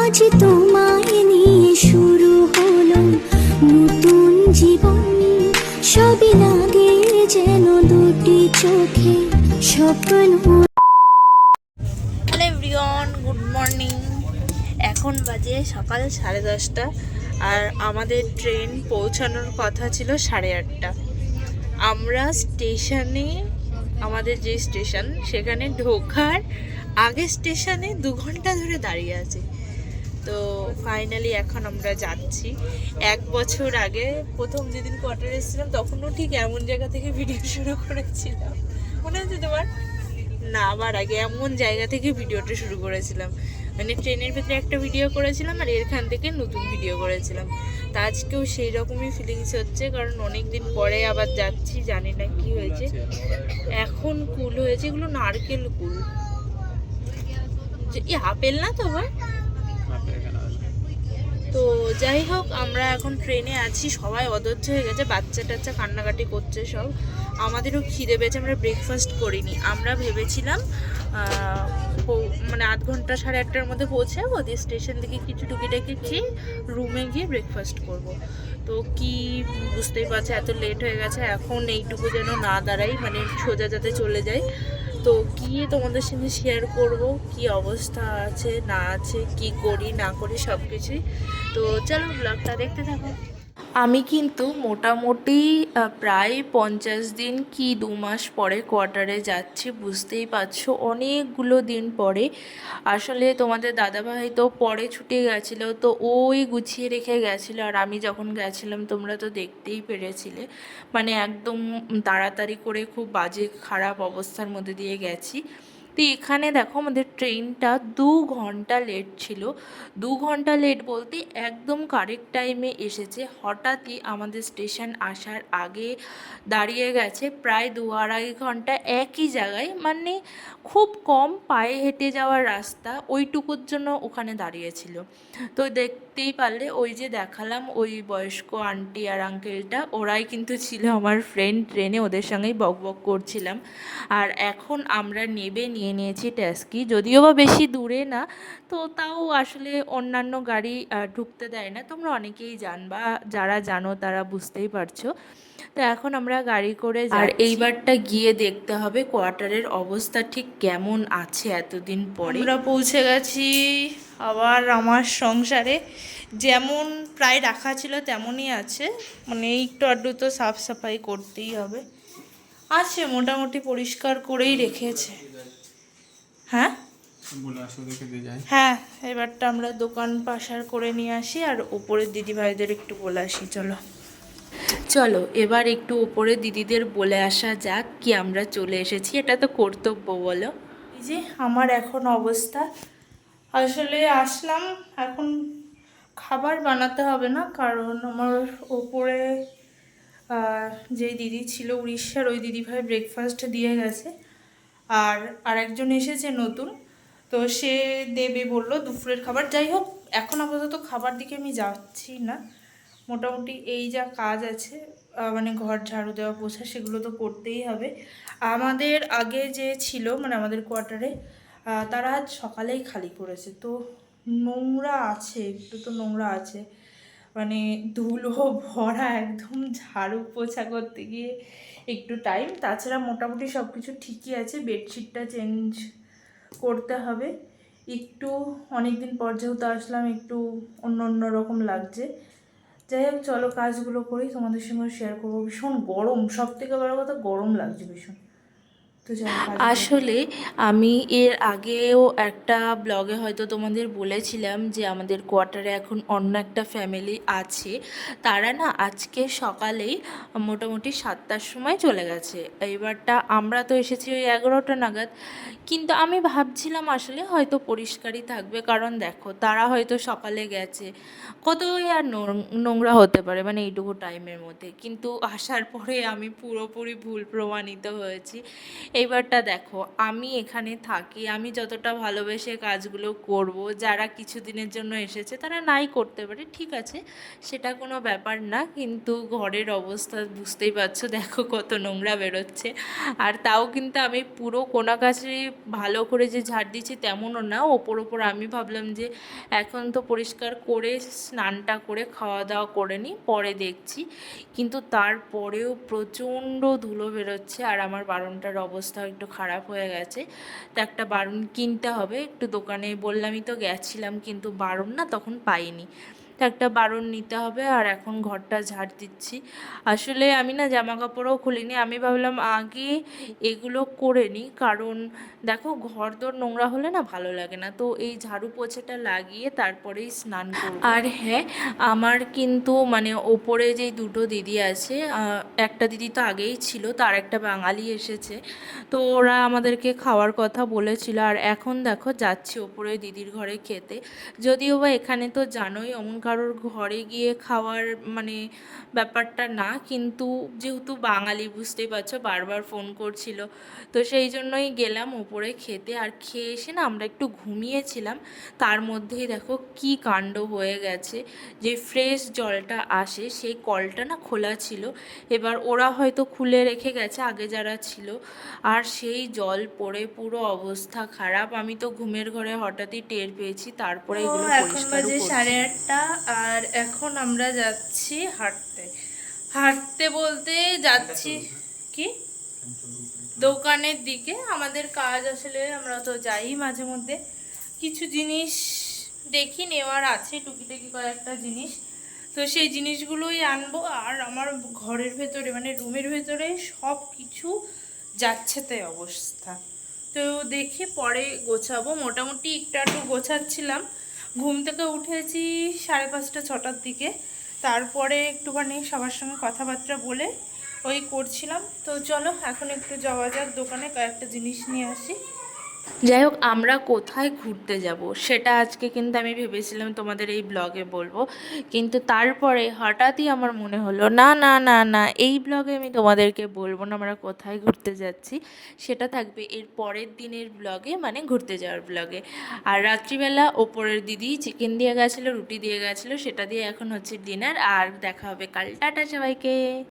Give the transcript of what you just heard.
আজ তোমায় নিয়ে শুরু হলো নতুন জীবন। সবই লাগে যেন দুটি চোখে স্বপ্ন। Hello everyone, good morning. এখন বাজে সকাল সাড়ে দশটা আর আমাদের ট্রেন পৌঁছানোর কথা ছিল সাড়ে আটটা। আমরা স্টেশনে, আমাদের যে স্টেশন, সেখানে ঢোকার আগে স্টেশনে দু ঘণ্টা ধরে দাঁড়িয়ে আছি। তো ফাইনালি এখন আমরা যাচ্ছি। এক বছর আগে প্রথম যেদিন কোয়ার্টারে এসেছিলাম, তখনও ঠিক এমন জায়গা থেকে ভিডিও শুরু করেছিলাম। মনে আছে তোমার? না, আবার আগে এমন জায়গা থেকে ভিডিওটা শুরু করেছিলাম। মানে ট্রেনের ভেতরে একটা ভিডিও করেছিলাম আর এখান থেকে নতুন ভিডিও করেছিলাম। তা আজকেও সেই রকমই ফিলিংস হচ্ছে, কারণ অনেক দিন পরে আবার যাচ্ছি, জানি না কি হয়েছে। এখন কুল হয়েছে, এগুলো নারকেল কুল আপেল না তো আবার তো যাই হোক, আমরা এখন ট্রেনে আছি, সবাই অধৈর্য হয়ে গেছে, বাচ্চা টাচ্চা কান্নাকাটি করছে সব। আমাদেরও খিদে পেয়েছে, আমরা ব্রেকফাস্ট করিনি। আমরা ভেবেছিলাম মানে আধ ঘণ্টা সাড়ে আটটার মধ্যে পৌঁছাবো, দিয়ে স্টেশন থেকে কিছু টুকি টুকিটাকি খেয়ে রুমে গিয়ে ব্রেকফাস্ট করব। তো কি বুঝতেই পারছে, এত লেট হয়ে গেছে, এখন এইটুকু যেন না দাঁড়াই মানে সোজা যাতে চলে যায় তো গিয়ে তোমাদের সঙ্গে শেয়ার করব? কি অবস্থা আছে, না আছে, কি করি, না করি সব কিছুই তো চলো ব্লগটা দেখতে থাকো। আমি কিন্তু মোটামুটি প্রায় পঞ্চাশ দিন কি দু মাস পরে কোয়ার্টারে যাচ্ছি, বুঝতেই পারছ। অনেকগুলো দিন পরে। আসলে তোমাদের দাদাভাই তো পরে ছুটে গেছিল, তো ওই গুছিয়ে রেখে গেছিল। আর আমি যখন গেছিলাম, তোমরা তো দেখতেই পেরেছিলে। মানে একদম তাড়াতাড়ি করে খুব বাজে, খারাপ অবস্থার মধ্যে দিয়ে গেছি। তো এখানে দেখো আমাদের ট্রেনটা দু ঘণ্টা লেট ছিল। দু ঘণ্টা লেট বলতে একদম কারেক্ট টাইমে এসেছে। হঠাৎই আমাদের স্টেশন আসার আগে দাঁড়িয়ে গেছে প্রায় দু আড়াই ঘণ্টা একই জায়গায়। মানে খুব কম পায়ে হেঁটে যাওয়ার রাস্তা ওইটুকুর জন্য ওখানে দাঁড়িয়েছিল। তো দেখতেই পারলে ওই যে দেখালাম ওই বয়স্ক আন্টি আর আঙ্কেলটা ওরাই কিন্তু ছিল আমার ফ্রেন্ড ট্রেনে ওদের সঙ্গেই বক বক করছিলাম। আর এখন আমরা নেবে নিয়ে নিয়েছি ট্যাস্কি যদিও বা বেশি দূরে না তো তাও আসলে অন্যান্য গাড়ি ঢুকতে দেয় না। তোমরা অনেকেই জানবা যারা জানো তারা বুঝতেই পারছ। তো এখন আমরা গাড়ি করে আর এইবারটা গিয়ে দেখতে হবে কোয়ার্টারের অবস্থা ঠিক কেমন আছে এতদিন পরে। আমরা পৌঁছে গেছি। আবার আমার সংসারে যেমন প্রায় রাখা ছিল তেমনই আছে। মানে একটু আড্ডু তো সাফ সাফাই করতেই হবে। আছে, মোটামুটি পরিষ্কার করেই রেখেছে। হ্যাঁ? হ্যাঁ এবারটা আমরা দোকান পাশার করে নিয়ে আসি আর ওপরের দিদিভাইদের একটু বলে আসি, চলো। চলো, এবার একটু ওপরে দিদিদের বলে আসা যাক কি আমরা চলে এসেছি। এটা তো কর্তব্য বলো। এই যে, আমার এখন অবস্থা। আসলে আসলাম, এখন খাবার বানাতে হবে না, কারণ আমার ওপরে যে দিদি ছিল উড়িষ্যার, ওই দিদিভাই ব্রেকফাস্ট দিয়ে গেছে। আর আরেকজন এসেছে নতুন, তো সে দেবে বলল দুপুরের খাবার। যাই হোক, এখন আপাতত খাবার দিকে আমি যাচ্ছি না। মোটামুটি এই যা কাজ আছে মানে ঘর ঝাড়ু দেওয়া, পোছা, সেগুলো তো করতেই হবে। আমাদের আগে যে ছিল মানে আমাদের কোয়ার্টারে তারা আজ সকালেই খালি করেছে তো নোংরা আছে, একটু তো নোংরা আছে। মানে ধুলো ভরা, একদম ঝাড়ু পোছা করতে গিয়ে একটু টাইম তাছাড়া মোটামুটি সব কিছু ঠিকই আছে বেডশিটটা চেঞ্জ করতে হবে। একটু অনেক দিন পর যেহেতু আসলাম, একটু অন্য অন্য রকম লাগছে। যাই হোক, চলো কাজগুলো করি, তোমাদের সঙ্গে শেয়ার করব। ভীষণ গরম সব থেকে বড় কথা গরম লাগছে ভীষণ। আসলে আমি এর আগেও একটা ব্লগে হয়তো তোমাদের বলেছিলাম যে আমাদের কোয়ার্টারে এখন অন্য একটা ফ্যামিলি আছে। তারা না আজকে সকালেই মোটামুটি সাতটার সময় চলে গেছে। এইবারটা আমরা তো এসেছি ওই এগারোটা নাগাদ। কিন্তু আমি ভাবছিলাম আসলে হয়তো পরিষ্কারই থাকবে। কারণ দেখো, তারা হয়তো সকালে গেছে। কতই আর নোংরা হতে পারে মানে এইটুকু টাইমের মধ্যে। কিন্তু আসার পরে আমি পুরোপুরি ভুল প্রমাণিত হয়েছি। এইবারটা দেখো, আমি এখানে থাকি, আমি যতটা ভালোবেসে কাজগুলো করব, যারা কিছু দিনের জন্য এসেছে তারা নাই করতে পারে, ঠিক আছে, সেটা কোনো ব্যাপার না, কিন্তু ঘরের অবস্থা বুঝতেই পারছ, দেখো কত নোংরা বেরোচ্ছে, আর তাও কিন্তু আমি পুরো কোনা কাছে ভালো করে যে ঝাড় দিচ্ছি তেমনও না, ওপর ওপর আমি ভাবলাম যে এখন তো পরিষ্কার করে স্নানটা করে খাওয়া দাওয়া করে নিই, পরে দেখছি, কিন্তু তারপরেও প্রচণ্ড ধুলো বেরোচ্ছে, আর আমার বারণটার অবস্থা একটু খারাপ হয়ে গেছে। তো একটা বারুন কিনতে হবে। একটু দোকানে বললামই তো গেছিলাম কিন্তু বারুন না তখন পাইনি। একটা বারণ নিতে হবে আর এখন ঘরটা ঝাড় দিচ্ছি। আসলে আমি না জামা কাপড়ও খুলিনি, আমি ভাবলাম আগে এগুলো করে নিই, কারণ দেখো ঘর দোর নোংরা হলে না ভালো লাগে না। তো এই ঝাড়ু পোছাটা লাগিয়ে তারপরেই স্নান করব। আর হ্যাঁ আমার কিন্তু মানে ওপরে যেই দুটো দিদি আছে একটা দিদি তো আগেই ছিল, তার একটা বাঙালি এসেছে। তো ওরা আমাদেরকে খাওয়ার কথা বলেছিল, আর এখন দেখো যাচ্ছি ওপরে দিদির ঘরে খেতে। যদিও বা এখানে তো জানোই, অমন কারোর ঘরে গিয়ে খাওয়ার মানে ব্যাপারটা না কিন্তু যেহেতু বাঙালি বুঝতেই পারছ বারবার ফোন করছিল তো সেই জন্যই গেলাম ওপরে খেতে। আর খেয়ে এসে না আমরা একটু ঘুমিয়েছিলাম তার মধ্যেই দেখো কি কাণ্ড হয়ে গেছে। যে ফ্রেশ জলটা আসে সেই কলটা না খোলা ছিল এবার ওরা হয়তো খুলে রেখে গেছে আগে যারা ছিল। আর সেই জল পড়ে পুরো অবস্থা খারাপ। আমি তো ঘুমের ঘরে হঠাৎই টের পেয়েছি তারপরে এগুলো সাড়ে আটটা। আর এখন আমরা যাচ্ছি হাঁটতে। হাঁটতে বলতে যাচ্ছি কি? দোকানের দিকে। আমাদের কাজ আসলে আমরা তো যাই মাঝে মধ্যে। কিছু জিনিস দেখি, নেওয়ার আছে, টুকিটাকি কয়েকটা জিনিস। তো সেই জিনিসগুলোই আনব। আর আমার ঘরের ভেতরে মানে রুমের ভেতরে সব কিছু যাচ্ছে তাই অবস্থা। তো দেখি পরে গোছাবো। মোটামুটি একটু একটু গোছাচ্ছিলাম। ঘুম থেকে উঠেছি সাড়ে পাঁচটা, ছটার দিকে। তারপরে একটুখানি সবার সঙ্গে কথাবার্তা বলে ওই করছিলাম। তো চলো, এখন একটু যাওয়া যাক দোকানে, কয়েকটা জিনিস নিয়ে আসি। যাই হোক, আমরা কোথায় ঘুরতে যাব সেটা আজকে কিন্তু আমি ভেবেছিলাম তোমাদের এই ব্লগে বলব। কিন্তু তারপরে হঠাৎই আমার মনে হলো, না না না না, এই ব্লগে আমি তোমাদেরকে বলব না আমরা কোথায় ঘুরতে যাচ্ছি। সেটা থাকবে এর পরের দিনের ব্লগে মানে ঘুরতে যাওয়ার ব্লগে আর রাত্রিবেলা ওপরের দিদি চিকেন দিয়ে গেছিল, রুটি দিয়ে গেছিল, সেটা দিয়ে এখন হচ্ছে ডিনার আর দেখা হবে কাল। টাটা সবাইকে।